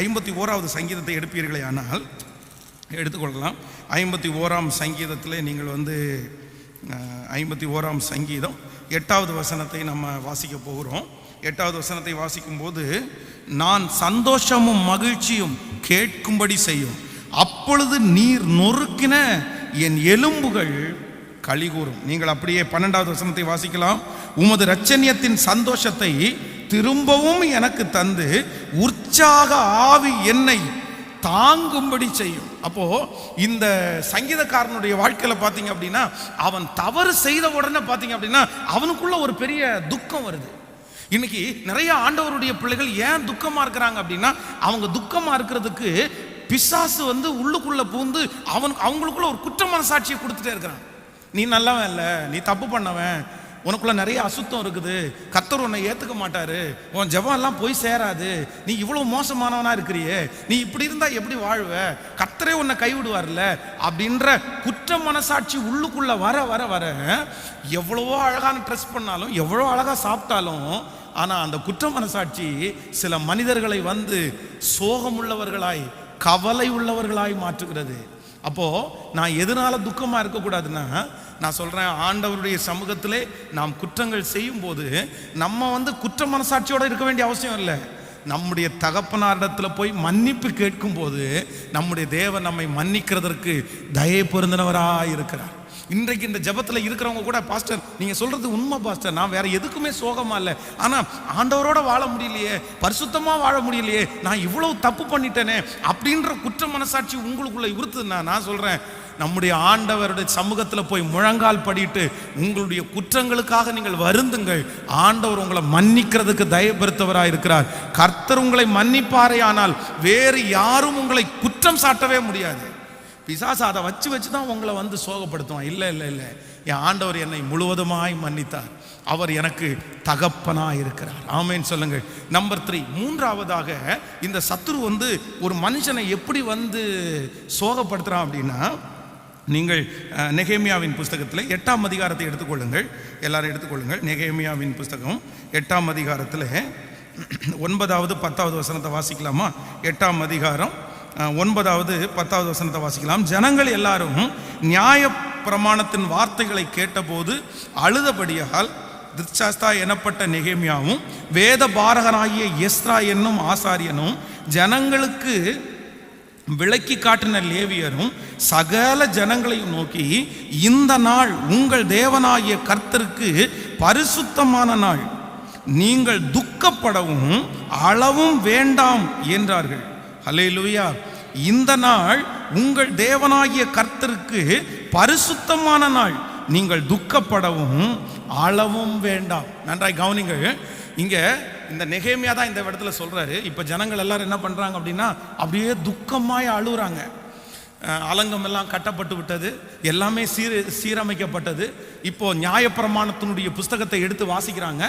ஐம்பத்தி ஓராவது சங்கீதத்தை எடுப்பீர்களே ஆனால் எடுத்துக்கொள்ளலாம். ஐம்பத்தி ஓராம் சங்கீதத்தில் நீங்கள் வந்து ஐம்பத்தி ஓராம் சங்கீதம் எட்டாவது வசனத்தை நம்ம வாசிக்க போகிறோம். எட்டாவது வசனத்தை வாசிக்கும்போது நான் சந்தோஷமும் மகிழ்ச்சியும் கேட்கும்படி செய்யும். அப்பொழுது நீர் நொறுக்கின என் எலும்புகள் கலிகூறும் நீங்கள் அப்படியே பன்னெண்டாவது வசனத்தை வாசிக்கலாம். உமது ரச்சனியத்தின் சந்தோஷத்தை திரும்பவும் எனக்கு தந்து உற்சாக ஆவி என்னை தாங்கும்படி செய்யும். அப்போ இந்த சங்கீதக்காரனுடைய வாழ்க்கையில பாத்தீங்க அப்படின்னா அவன் தவறு செய்த உடனே பாத்தீங்க அப்படின்னா அவனுக்குள்ள ஒரு பெரிய துக்கம் வருது. இன்னைக்கு நிறைய ஆண்டவருடைய பிள்ளைகள் ஏன் துக்கமா இருக்கிறாங்க அப்படின்னா அவங்க துக்கமா இருக்கிறதுக்கு பிசாசு வந்து உள்ளுக்குள்ள பூந்து அவன் அவங்களுக்குள்ள ஒரு குற்ற மனசாட்சியை கொடுத்துட்டே இருக்கிறான். நீ நல்லவன் இல்லை நீ தப்பு பண்ணவன் உனக்குள்ள நிறைய அசுத்தம் இருக்குது. கத்தர் உன்னை ஏற்றுக்க மாட்டாரு. உன் ஜெபம் எல்லாம் போய் சேராது. நீ இவ்வளோ மோசமானவனா இருக்கிறியே. நீ இப்படி இருந்தா எப்படி வாழ்வ? கத்தரே உன்னை கைவிடுவார்ல. அப்படின்ற குற்ற மனசாட்சி உள்ளுக்குள்ள வர வர வர எவ்வளவோ அழகான ட்ரெஸ் பண்ணாலும் எவ்வளோ அழகாக சாப்பிட்டாலும் ஆனால் அந்த குற்ற மனசாட்சி சில மனிதர்களை வந்து சோகமுள்ளவர்களாய் கவலை உள்ளவர்களாய் மாற்றுகிறது. அப்போது நான் எதனால துக்கமாக இருக்கக்கூடாதுன்னா நான் சொல்கிறேன் ஆண்டவருடைய சமூகத்திலே நாம் குற்றங்கள் செய்யும்போது நம்ம வந்து குற்ற மனசாட்சியோடு இருக்க வேண்டிய அவசியம் இல்லை. நம்முடைய தகப்பனாரிடத்தில் போய் மன்னிப்பு கேட்கும்போது நம்முடைய தேவன் நம்மை மன்னிக்கிறதற்கு தயை பொருந்தினவராக இருக்கிறார். இன்றைக்கு இந்த ஜபத்தில் இருக்கிறவங்க கூட பாஸ்டர் நீங்கள் சொல்கிறது உண்மை பாஸ்டர். நான் வேற எதுக்குமே சோகமாக இல்லை. ஆனால் ஆண்டவரோட வாழ முடியலையே பரிசுத்தமாக வாழ முடியலையே நான் இவ்வளவு தப்பு பண்ணிட்டேனே அப்படின்ற குற்ற மனசாட்சி உங்களுக்குள்ள உறுத்துதுன்னா நான் சொல்கிறேன் நம்முடைய ஆண்டவருடைய சமூகத்தில் போய் முழங்கால் படிட்டு உங்களுடைய குற்றங்களுக்காக நீங்கள் வருந்துங்கள். ஆண்டவர் உங்களை மன்னிக்கிறதுக்கு தயப்படுத்தவராக இருக்கிறார். கர்த்தர் உங்களை மன்னிப்பாரே ஆனால் வேறு யாரும் உங்களை குற்றம் சாட்டவே முடியாது. பிசாசு அதை வச்சு வச்சு தான் உங்களை வந்து சோகப்படுத்துவான். இல்லை இல்லை இல்லை. என் ஆண்டவர் என்னை முழுவதுமாய் மன்னித்தார். அவர் எனக்கு தகப்பனாக இருக்கிறார். ஆமேன்னு சொல்லுங்கள். Number three. மூன்றாவதாக இந்த சத்துரு வந்து ஒரு மனுஷனை எப்படி வந்து சோகப்படுத்துகிறான் அப்படின்னா நீங்கள் நெகேமியாவின் புஸ்தகத்தில் எட்டாம் அதிகாரத்தை எடுத்துக்கொள்ளுங்கள். எல்லாரும் எடுத்துக்கொள்ளுங்கள். நெகேமியாவின் புஸ்தகம் எட்டாம் அதிகாரத்தில் ஒன்பதாவது பத்தாவது வசனத்தை வாசிக்கலாமா? எட்டாம் அதிகாரம் ஒன்பதாவது பத்தாவது வசனத்தை வாசிக்கலாம். ஜனங்கள் எல்லாரும் நியாய பிரமாணத்தின் வார்த்தைகளை கேட்டபோது அழுதபடியால் திருச்சாஸ்தா எனப்பட்ட நெகேமியாவும் வேத பாரகனாகிய எஸ்ரா என்னும் ஆசாரியனும் ஜனங்களுக்கு விளக்கி காட்டின லேவியரும் சகல ஜனங்களையும் நோக்கி இந்த நாள் உங்கள் தேவனாகிய கர்த்தருக்கு பரிசுத்தமான நாள். நீங்கள் துக்கப்படவும் அளவும் வேண்டாம் என்றார்கள். ஹalleluya. இந்த நாள் உங்கள் தேவனாகிய கர்த்தருக்கு பரிசுத்தமான நாள். நீங்கள் துக்கப்படவும் அளவும் வேண்டாம். நன்றாய் கவனிங்கள். இங்கே இந்த நெகேமியா தான் இந்த இடத்துல சொல்கிறாரு இப்போ ஜனங்கள் எல்லாரும் என்ன பண்ணுறாங்க அப்படின்னா அப்படியே துக்கமாய் அழுகுறாங்க அலங்கம் எல்லாம் கட்டப்பட்டு விட்டது. எல்லாமே சீர சீரமைக்கப்பட்டது. இப்போ நியாயப்பிரமாணத்தினுடைய புஸ்தகத்தை எடுத்து வாசிக்கிறாங்க.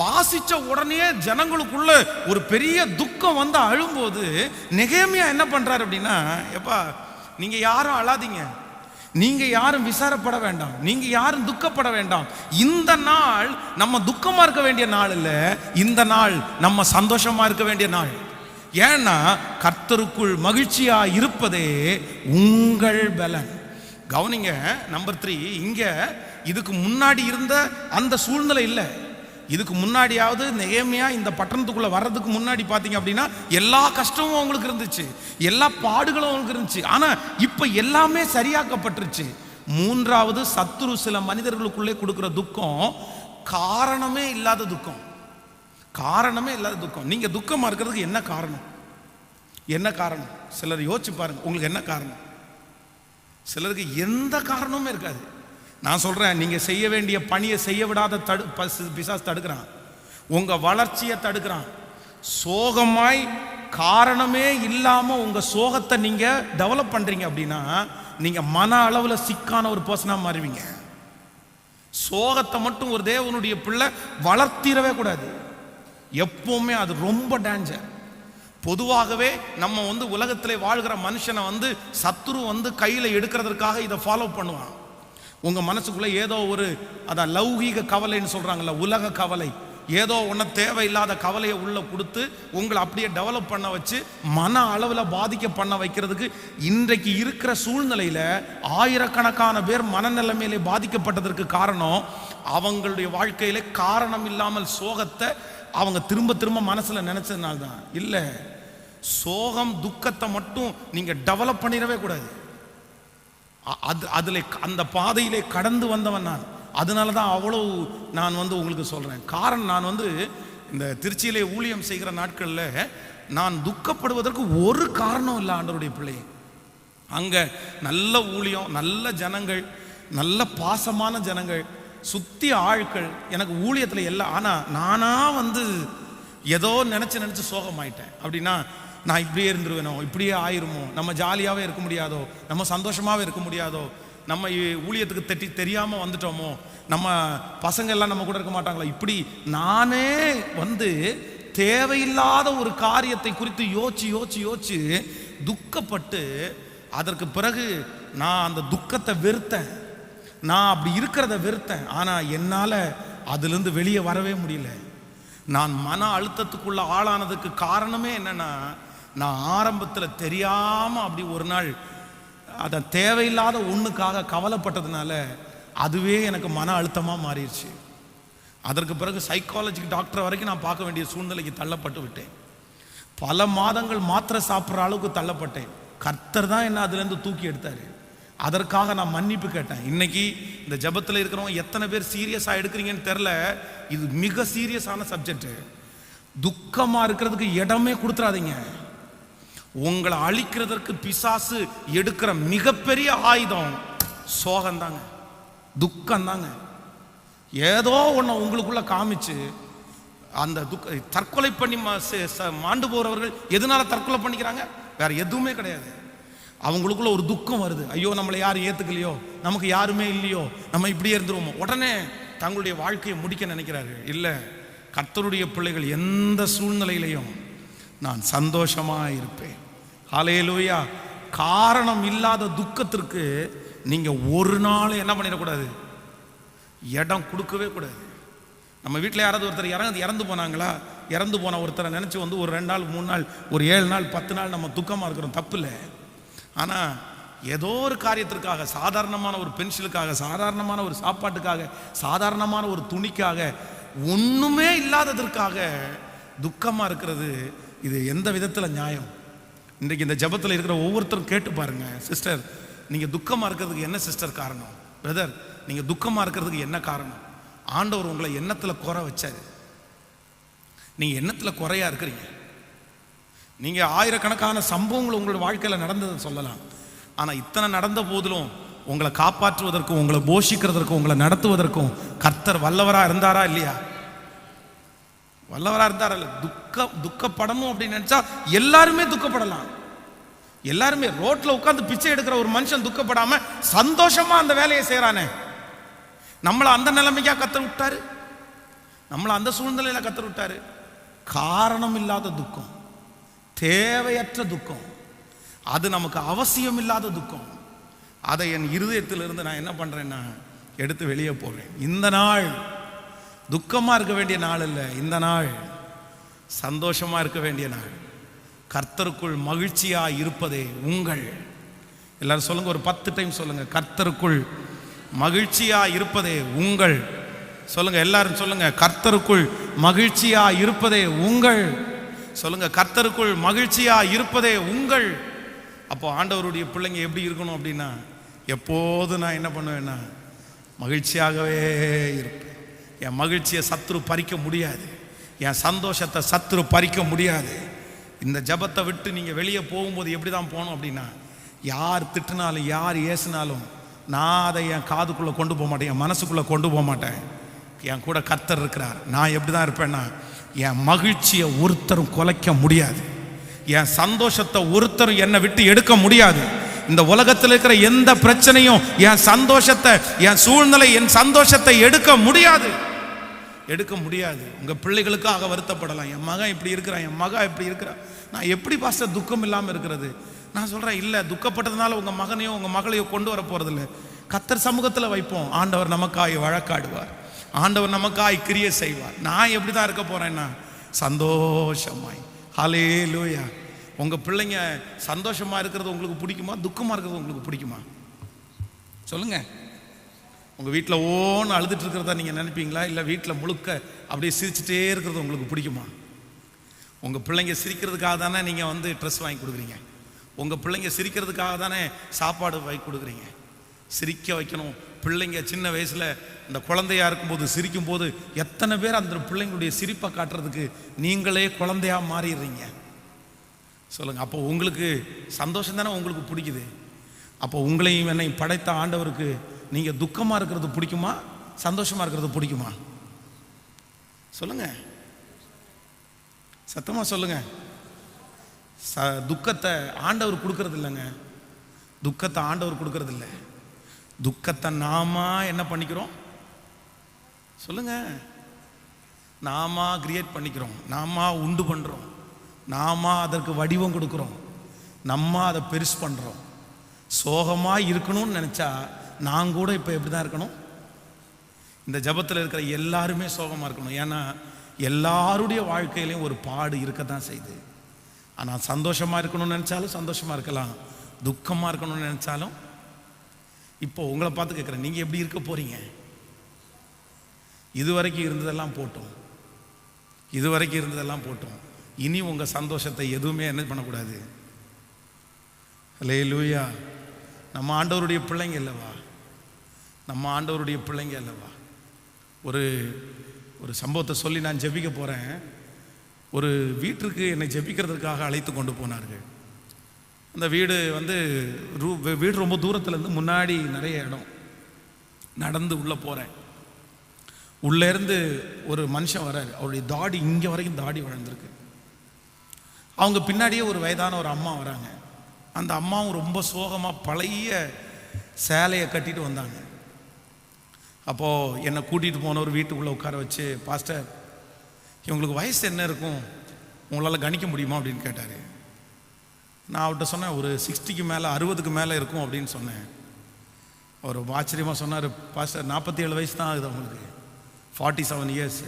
வாசிச்ச உடனே ஜனங்களுக்குள்ள ஒரு பெரிய துக்கம் வந்து அழும்போது நெகேமியா என்ன பண்ணுறாரு அப்படின்னா எப்பா நீங்கள் யாரும் அழாதீங்க. நீங்க யாரும் விசாரப்பட வேண்டாம். நீங்க யாரும் துக்கப்பட வேண்டாம். இந்த நாள் நம்ம துக்கமா இருக்க வேண்டிய நாள் இல்ல. இந்த நாள் நம்ம சந்தோஷமா இருக்க வேண்டிய நாள். ஏன்னா கர்த்தருக்குள் மகிழ்ச்சியா இருப்பதே உங்கள் பலன். கவனிங்க நம்பர் த்ரீ இங்க இதுக்கு முன்னாடி இருந்த அந்த சூழ்நிலை இல்லை. இதுக்கு முன்னாடியாவது நெகேமியா இந்த பட்டணத்துக்குள்ள வர்றதுக்கு முன்னாடி பார்த்தீங்க அப்படின்னா எல்லா கஷ்டமும் அவங்களுக்கு இருந்துச்சு. எல்லா பாடுகளும் அவங்களுக்கு இருந்துச்சு. ஆனா இப்ப எல்லாமே சரியாக்கப்பட்டுருச்சு. மூன்றாவது சத்துரு சில மனிதர்களுக்குள்ளே கொடுக்குற துக்கம் காரணமே இல்லாத துக்கம். காரணமே இல்லாத துக்கம். நீங்க துக்கமா இருக்கிறதுக்கு என்ன காரணம்? என்ன காரணம்? சிலர் யோசிச்சு பாருங்க. உங்களுக்கு என்ன காரணம்? சிலருக்கு எந்த காரணமும் இருக்காது. நான் சொல்றேன் நீங்க செய்ய வேண்டிய பணியை செய்ய விடாத தடு பசு- தடுக்கிறான். உங்க வளர்ச்சியை தடுக்கிறான். சோகமாய் காரணமே இல்லாம உங்க சோகத்தை நீங்க டெவலப் பண்றீங்க அப்படின்னா நீங்க மன அளவுல சிக்கான ஒரு பர்சனா மாறுவீங்க. சோகத்தை மட்டும் ஒரு தேவனுடைய பிள்ளை வளர்த்திடவே கூடாது. எப்பவுமே அது ரொம்ப டேஞ்சர் பொதுவாகவே நம்ம வந்து உலகத்திலே வாழ்கிற மனுஷனை வந்து சத்துரு வந்து கையில் எடுக்கிறதுக்காக இதை ஃபாலோ பண்ணுவான். உங்கள் மனசுக்குள்ள ஏதோ ஒரு அதான் லௌகீக கவலைன்னு சொல்கிறாங்கள உலக கவலை. ஏதோ ஒன்று தேவையில்லாத கவலையை உள்ள கொடுத்து உங்களை அப்படியே டெவலப் பண்ண வச்சு மன அளவில் பாதிக்க பண்ண வைக்கிறதுக்கு இன்றைக்கு இருக்கிற சூழ்நிலையில் ஆயிரக்கணக்கான பேர் மனநிலைமையிலே பாதிக்கப்பட்டதற்கு காரணம் அவங்களுடைய வாழ்க்கையிலே காரணம் இல்லாமல் சோகத்தை அவங்க திரும்ப திரும்ப மனசில் நினச்சதுனால தான் இல்லை சோகம் துக்கத்தை மட்டும் நீங்கள் டெவலப் பண்ணிடவே கூடாது. அது அதில் அந்த பாதையிலே கடந்து வந்தவன் நான். அதனால தான் அவ்வளோ நான் வந்து உங்களுக்கு சொல்கிறேன் காரணம் நான் வந்து இந்த திருச்சியிலே ஊழியம் செய்கிற நாட்களில் நான் துக்கப்படுவதற்கு ஒரு காரணம் இல்லை ஆண்டவருடைய பிள்ளை அங்கே நல்ல ஊழியம் நல்ல ஜனங்கள் நல்ல பாசமான ஜனங்கள் சுற்றி ஆட்கள் எனக்கு ஊழியத்தில் எல்லாம் ஆனால் நானாக வந்து ஏதோ நினச்சி நினச்சி சோகமாயிட்டேன். அப்படின்னா நான் இப்படியே இருந்துருவேனோ? இப்படியே ஆயிருமோ? நம்ம ஜாலியாகவே இருக்க முடியாதோ? நம்ம சந்தோஷமாகவே இருக்க முடியாதோ? நம்ம ஊழியத்துக்கு தெட்டி தெரியாமல் வந்துட்டோமோ? நம்ம பசங்க எல்லாம் நம்ம கூட இருக்க மாட்டாங்களா? இப்படி நானே வந்து தேவையில்லாத ஒரு காரியத்தை குறித்து யோசிச்சு யோசிச்சு யோசிச்சு துக்கப்பட்டு அதற்கு பிறகு நான் அந்த துக்கத்தை வெறுத்தேன். நான் அப்படி இருக்கிறத வெறுத்தேன். ஆனால் என்னால் அதுலேருந்து வெளியே வரவே முடியல. நான் மன அழுத்தத்துக்குள்ள ஆளானதுக்கு காரணமே என்னன்னா நான் ஆரம்பத்தில் தெரியாமல் அப்படி ஒரு நாள் அதை தேவையில்லாத ஒன்றுக்காக கவலைப்பட்டதுனால அதுவே எனக்கு மன அழுத்தமாக மாறிடுச்சு. அதற்கு பிறகு சைக்காலஜிக்கு டாக்டர் வரைக்கும் நான் பார்க்க வேண்டிய சூழ்நிலைக்கு தள்ளப்பட்டு விட்டேன். பல மாதங்கள் மாத்திரை சாப்பிட்ற அளவுக்கு தள்ளப்பட்டேன். கர்த்தர் தான் என்ன அதுலேருந்து தூக்கி எடுத்தார். அதற்காக நான் மன்னிப்பு கேட்டேன். இன்னைக்கு இந்த ஜெபத்தில் இருக்கிறவங்க எத்தனை பேர் சீரியஸாக எடுக்கிறீங்கன்னு தெரில இது மிக சீரியஸான சப்ஜெக்ட் துக்கமாக இருக்கிறதுக்கு இடமே கொடுத்துறாதீங்க. உங்களை அழிக்கிறதற்கு பிசாசு எடுக்கிற மிகப்பெரிய ஆயுதம் சோகம்தாங்க துக்கம்தாங்க ஏதோ ஒன்று உங்களுக்குள்ள காமிச்சு அந்த துக்க தற்கொலை பண்ணி மாண்டு போகிறவர்கள் எதனால தற்கொலை பண்ணிக்கிறாங்க? வேற எதுவுமே கிடையாது. அவங்களுக்குள்ள ஒரு துக்கம் வருது. ஐயோ நம்மளை யாரும் ஏத்துக்கலையோ? நமக்கு யாருமே இல்லையோ? நம்ம இப்படியே இருந்துருவோமோ? உடனே தங்களுடைய வாழ்க்கையை முடிக்க நினைக்கிறார்கள். இல்லை கர்த்தருடைய பிள்ளைகள் எந்த சூழ்நிலையிலையும் நான் சந்தோஷமாக இருப்பேன் ஹalleluya. காரணம் இல்லாத துக்கத்திற்கு நீங்கள் ஒரு நாள் என்ன பண்ணிடக்கூடாது? இடம் கொடுக்கவே கூடாது. நம்ம வீட்டில் யாராவது ஒருத்தர் இறந்து இறந்து போனாங்களா? இறந்து போன ஒருத்தரை நினச்சி வந்து ஒரு ரெண்டு நாள் மூணு நாள் ஒரு ஏழு நாள் பத்து நாள் நம்ம துக்கமாக இருக்கிறோம். தப்பு இல்லை ஆனால் ஏதோ ஒரு காரியத்திற்காக சாதாரணமான ஒரு பென்சிலுக்காக சாதாரணமான ஒரு சாப்பாட்டுக்காக சாதாரணமான ஒரு துணிக்காக ஒன்றுமே இல்லாததற்காக துக்கமாக இருக்கிறது இது எந்த விதத்தில் நியாயம்? இன்றைக்கு இந்த ஜெபத்தில் இருக்கிற ஒவ்வொருத்தரும் கேட்டு பாருங்க. சிஸ்டர் நீங்கள் துக்கமாக இருக்கிறதுக்கு என்ன சிஸ்டர் காரணம்? பிரதர் நீங்கள் துக்கமாக இருக்கிறதுக்கு என்ன காரணம்? ஆண்டவர் உங்களை எண்ணத்தில் குறை வச்சார். நீங்கள் எண்ணத்தில் குறையா இருக்கிறீங்க. நீங்கள் ஆயிரக்கணக்கான சம்பவங்கள் உங்களோட வாழ்க்கையில் நடந்ததை சொல்லலாம். ஆனால் இத்தனை நடந்த போதிலும் உங்களை காப்பாற்றுவதற்கும் உங்களை போஷிக்கிறதற்கும் உங்களை நடத்துவதற்கும் கர்த்தர் வல்லவராக இருந்தாரா இல்லையா? வல்லவராக இருந்தாரா இல்லை? துக்க துக்கப்படணும் அப்படின்னு நினச்சா எல்லாருமே துக்கப்படலாம். எல்லாருமே ரோட்டில் உட்காந்து பிச்சை எடுக்கிற ஒரு மனுஷன் துக்கப்படாமல் சந்தோஷமாக அந்த வேலையை செய்கிறானே நம்மளை அந்த நிலைமைக்காக கத்தர் விட்டாரு. நம்மளை அந்த சூழ்நிலையில் கத்தர் விட்டாரு. காரணம் இல்லாத துக்கம் தேவையற்ற துக்கம் அது நமக்கு அவசியம் இல்லாத துக்கம். அதை என் இருதயத்திலிருந்து நான் என்ன பண்ணுறேன்னா எடுத்து வெளியே போடுறேன் இந்த நாள் துக்கமாக இருக்க வேண்டிய நாள் இல்லை இந்த நாள். சந்தோஷமாக இருக்க வேண்டிய நாள். கர்த்தருக்குள் மகிழ்ச்சியாக இருப்பதே உங்கள். எல்லாரும் சொல்லுங்கள் ஒரு பத்து டைம் சொல்லுங்கள் கர்த்தருக்குள் மகிழ்ச்சியாக இருப்பதே உங்கள். சொல்லுங்கள் எல்லாரும் சொல்லுங்கள் கர்த்தருக்குள் மகிழ்ச்சியாக இருப்பதே உங்கள். சொல்லுங்கள் கர்த்தருக்குள் மகிழ்ச்சியாக இருப்பதே உங்கள். அப்போ ஆண்டவருடைய பிள்ளைங்க எப்படி இருக்கணும் அப்படின்னா எப்போது நான் என்ன பண்ணுவேன்னா மகிழ்ச்சியாகவே இருப்பேன். என் மகிழ்ச்சியை சத்ரு பறிக்க முடியாது. என் சந்தோஷத்தை சத்துரு பறிக்க முடியாது. இந்த ஜெபத்தை விட்டு நீங்கள் வெளியே போகும்போது எப்படி தான் போகணும் அப்படின்னா யார் திட்டினாலும் யார் ஏசினாலும் நான் அதை என் காதுக்குள்ளே கொண்டு போக மாட்டேன் என் மனசுக்குள்ளே கொண்டு போக மாட்டேன். என் கூட கர்த்தர் இருக்கிறார். நான் எப்படி தான் இருப்பேன்னா என் மகிழ்ச்சியை ஒருத்தரும் குலைக்க முடியாது. என் சந்தோஷத்தை ஒருத்தரும் என்னை விட்டு எடுக்க முடியாது. இந்த உலகத்தில் இருக்கிற எந்த பிரச்சனையும் என் சந்தோஷத்தை என் சூழ்நிலை என் சந்தோஷத்தை எடுக்க முடியாது. எடுக்க முடியாது. உங்கள் பிள்ளைகளுக்காக வருத்தப்படலாம். என் மகன் இப்படி இருக்கிறான் என் மகா இப்படி இருக்கிறான். நான் எப்படி பாஸ்டர் துக்கம் இல்லாமல் இருக்கிறது? நான் சொல்கிறேன் இல்லை துக்கப்பட்டதுனால உங்கள் மகனையோ உங்கள் மகளையோ கொண்டு வர போறதில்ல. கத்தர் சமூகத்தில் வைப்போம். ஆண்டவர் நமக்காய் வழக்காடுவார். ஆண்டவர் நமக்காய் கிரிய செய்வார். நான் எப்படி தான் இருக்க போகிறேன்னா சந்தோஷமாய். ஹலே லூயா உங்கள் பிள்ளைங்க சந்தோஷமாக இருக்கிறது உங்களுக்கு பிடிக்குமா? துக்கமாக இருக்கிறது உங்களுக்கு பிடிக்குமா? சொல்லுங்கள் உங்கள் வீட்டில் ஓன்னு அழுதுட்டு இருக்கிறதா நீங்கள் நினைப்பீங்களா? இல்லை வீட்டில் முழுக்க அப்படியே சிரிச்சுட்டே இருக்கிறது உங்களுக்கு பிடிக்குமா? உங்கள் பிள்ளைங்க சிரிக்கிறதுக்காக தானே நீங்கள் வந்து ட்ரெஸ் வாங்கி கொடுக்குறீங்க. உங்கள் பிள்ளைங்க சிரிக்கிறதுக்காக தானே சாப்பாடு வாங்கி கொடுக்குறீங்க. சிரிக்க வைக்கணும். பிள்ளைங்க சின்ன வயசில் இந்த குழந்தையா இருக்கும்போது சிரிக்கும் போது எத்தனை பேர் அந்த பிள்ளைங்களுடைய சிரிப்பை காட்டுறதுக்கு நீங்களே குழந்தையா மாறிடுறீங்க. சொல்லுங்கள் அப்போ உங்களுக்கு சந்தோஷம் தானே உங்களுக்கு பிடிக்குது? அப்போ உங்களையும் என்னையும் படைத்த ஆண்டவருக்கு நீங்கள் துக்கமாக இருக்கிறது பிடிக்குமா? சந்தோஷமாக இருக்கிறது பிடிக்குமா? சொல்லுங்க. சத்தமாக சொல்லுங்க. ச துக்கத்தை ஆண்டவர் கொடுக்கறது இல்லைங்க. துக்கத்தை ஆண்டவர் கொடுக்கறது இல்லை. துக்கத்தை நாம என்ன பண்ணிக்கிறோம்? சொல்லுங்க. நாம கிரியேட் பண்ணிக்கிறோம். நாம உண்டு பண்ணுறோம் நாம அதற்கு வடிவம் கொடுக்குறோம். நம்ம அதை பெருசு பண்ணுறோம் சோகமாக இருக்கணும்னு நினச்சா நான் கூட இப்போ எப்படி தான் இருக்கணும்? இந்த ஜபத்தில் இருக்கிற எல்லாருமே சோகமாக இருக்கணும். ஏன்னா எல்லாருடைய வாழ்க்கையிலையும் ஒரு பாடு இருக்க தான் செய்யுது. ஆனால் சந்தோஷமாக இருக்கணும்னு நினச்சாலும் சந்தோஷமாக இருக்கலாம். துக்கமாக இருக்கணும்னு நினச்சாலும் இப்போ உங்களை பார்த்து கேட்குறேன் நீங்கள் எப்படி இருக்க போகிறீங்க இதுவரைக்கும் இருந்ததெல்லாம் போட்டோம். இதுவரைக்கும் இருந்ததெல்லாம் போட்டோம். இனி உங்கள் சந்தோஷத்தை எதுவுமே என்ன பண்ணக்கூடாது. லே லூயா நம்ம ஆண்டவருடைய பிள்ளைங்க இல்லைவா? நம்ம ஆண்டவருடைய பிள்ளைங்க அல்லவா? ஒரு ஒரு சம்பவத்தை சொல்லி நான் ஜெபிக்க போகிறேன் ஒரு வீட்டிற்கு என்னை ஜெபிக்கிறதுக்காக அழைத்து கொண்டு போனார்கள். அந்த வீடு வந்து ரூ- வீடு ரொம்ப தூரத்துலேருந்து முன்னாடி நிறைய இடம். நடந்து உள்ளே போகிறேன் உள்ளேருந்து ஒரு மனுஷன் வராரு. அவருடைய தாடி இங்கே வரைக்கும் தாடி வளர்ந்துருக்கு. அவங்க பின்னாடியே ஒரு வயதான ஒரு அம்மா வராங்க. அந்த அம்மாவும் ரொம்ப சோகமாக பழைய சேலையை கட்டிட்டு வந்தாங்க. அப்போது என்னை கூட்டிகிட்டு போனவர் வீட்டுக்குள்ளே உட்கார வச்சு பாஸ்டர் இவங்களுக்கு வயசு என்ன இருக்கும்? உங்களால் கணிக்க முடியுமா? அப்படின்னு கேட்டார். நான் அவர்கிட்ட சொன்னேன் ஒரு சிக்ஸ்டிக்கு மேலே அறுபதுக்கு மேலே இருக்கும் அப்படின்னு சொன்னேன். அவர் ஆச்சரியமாக சொன்னார் பாஸ்டர் நாற்பத்தி ஏழு வயசு தான் ஆகுது அவங்களுக்கு. Forty seven years.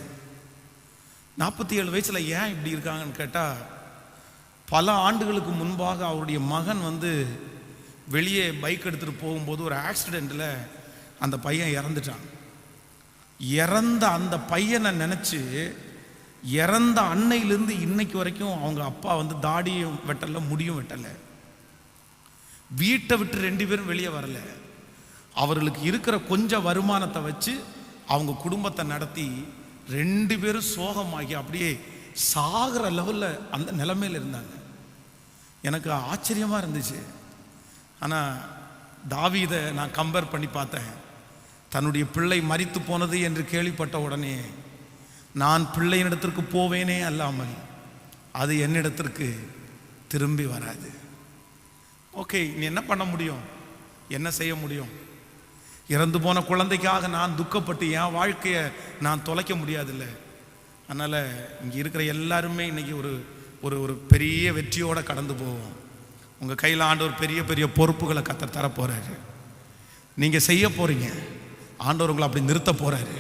நாற்பத்தி ஏழு வயசில் ஏன் இப்படி இருக்காங்கன்னு கேட்டால் பல ஆண்டுகளுக்கு முன்பாக அவருடைய மகன் வந்து வெளியே பைக் எடுத்துகிட்டு போகும்போது ஒரு ஆக்சிடெண்ட்டில் அந்த பையன் இறந்துட்டான். இறந்த அந்த பையனை நினச்சி இறந்த அன்னையிலேருந்து இன்னைக்கு வரைக்கும் அவங்க அப்பா வந்து தாடியும் வெட்டலை முடியும் வெட்டலை. வீட்டை விட்டு ரெண்டு பேரும் வெளியே வரலை. அவர்களுக்கு இருக்கிற கொஞ்சம் வருமானத்தை வச்சு அவங்க குடும்பத்தை நடத்தி ரெண்டு பேரும் சோகமாகி அப்படியே சாகிற லெவலில் அந்த நிலமையில் இருந்தாங்க. எனக்கு ஆச்சரியமாக இருந்துச்சு. ஆனால் தாவீதை நான் கம்பேர் பண்ணி பார்த்தேன். தன்னுடைய பிள்ளை மறித்து போனது என்று கேள்விப்பட்ட உடனே நான் பிள்ளையினிடத்திற்கு போவேனே அல்லாமல் அது என்னிடத்திற்கு திரும்பி வராது. ஓகே நீ என்ன பண்ண முடியும்? என்ன செய்ய முடியும்? இறந்து போன குழந்தைக்காக நான் துக்கப்பட்டு என் வாழ்க்கையை நான் தொலைக்க முடியாதுல்ல. அதனால் இங்கே இருக்கிற எல்லாருமே இன்னைக்கு ஒரு ஒரு ஒரு பெரிய வெற்றியோடு கடந்து போவோம். உங்கள் கையில் ஆண்டு ஒரு பெரிய பெரிய பொறுப்புகளை கத்த தர போகிறாரு நீங்கள் செய்ய போகிறீங்க ஆண்டவர் உங்களை அப்படி நிறுத்த போகிறாரு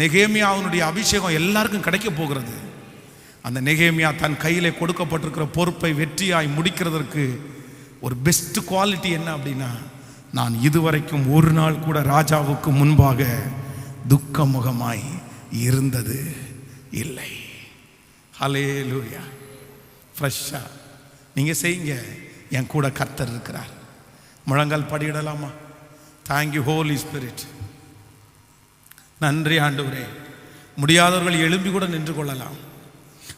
நெகேமியாவினுடைய அபிஷேகம் எல்லாருக்கும் கிடைக்க போகிறது. அந்த நெகேமியா தன் கையிலே கொடுக்கப்பட்டிருக்கிற பொறுப்பை வெற்றியாய் முடிக்கிறதற்கு ஒரு பெஸ்ட் குவாலிட்டி என்ன அப்படின்னா நான் இதுவரைக்கும் ஒரு நாள் கூட ராஜாவுக்கு முன்பாக துக்கமுகமாய் இருந்தது இல்லை. ஹலே லூயா ஃப்ரெஷ்ஷாக நீங்கள் செய்யுங்க. என் கூட கர்த்தர் இருக்கிறார். முழங்கால் படியிடலாமா? தேங்க்யூ ஹோலி ஸ்பிரிட் நன்றி ஆண்டவரே. முடியாதவர்கள் எழும்பி கூட நின்று கொள்ளலாம்.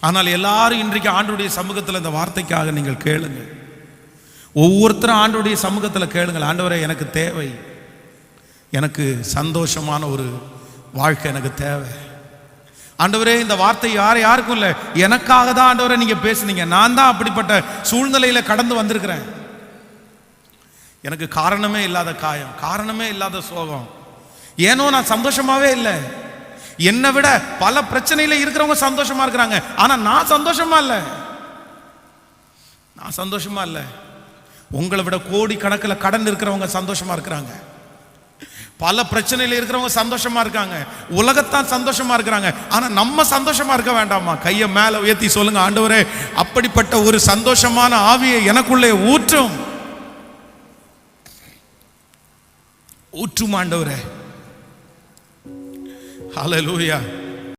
ஆனால் எல்லாரும் இன்றைக்கு ஆண்டுடைய சமூகத்தில் இந்த வார்த்தைக்காக நீங்கள் கேளுங்கள். ஒவ்வொருத்தரும் ஆண்டுடைய சமூகத்தில் கேளுங்கள். ஆண்டவரே எனக்கு தேவை. எனக்கு சந்தோஷமான ஒரு வாழ்க்கை எனக்கு தேவை. ஆண்டவரே இந்த வார்த்தை யார் யாருக்கும் இல்லை. எனக்காக தான் ஆண்டவரே நீங்கள் பேசுனீங்க. நான் தான் அப்படிப்பட்ட சூழ்நிலையில் கடந்து வந்திருக்கிறேன். எனக்கு காரணமே இல்லாத காயம் காரணமே இல்லாத சோகம். ஏனோ நான் சந்தோஷமாவே இல்லை. என்னை விட பல பிரச்சனையில் இருக்கிறவங்க சந்தோஷமா இருக்கிறாங்க. ஆனால் நான் சந்தோஷமா இல்லை. நான் சந்தோஷமா இல்லை. உங்களை விட கோடி கணக்கில் கடன் இருக்கிறவங்க சந்தோஷமா இருக்கிறாங்க. பல பிரச்சனையில் இருக்கிறவங்க சந்தோஷமா இருக்காங்க. உலகத்தான் சந்தோஷமா இருக்கிறாங்க. ஆனா நம்ம சந்தோஷமா இருக்க வேண்டாமா? கையை மேல உயர்த்தி சொல்லுங்க ஆண்டவரே அப்படிப்பட்ட ஒரு சந்தோஷமான ஆவியை எனக்குள்ளே ஊற்றும். ஊற்றும் ஆண்டவரே. Aleluia.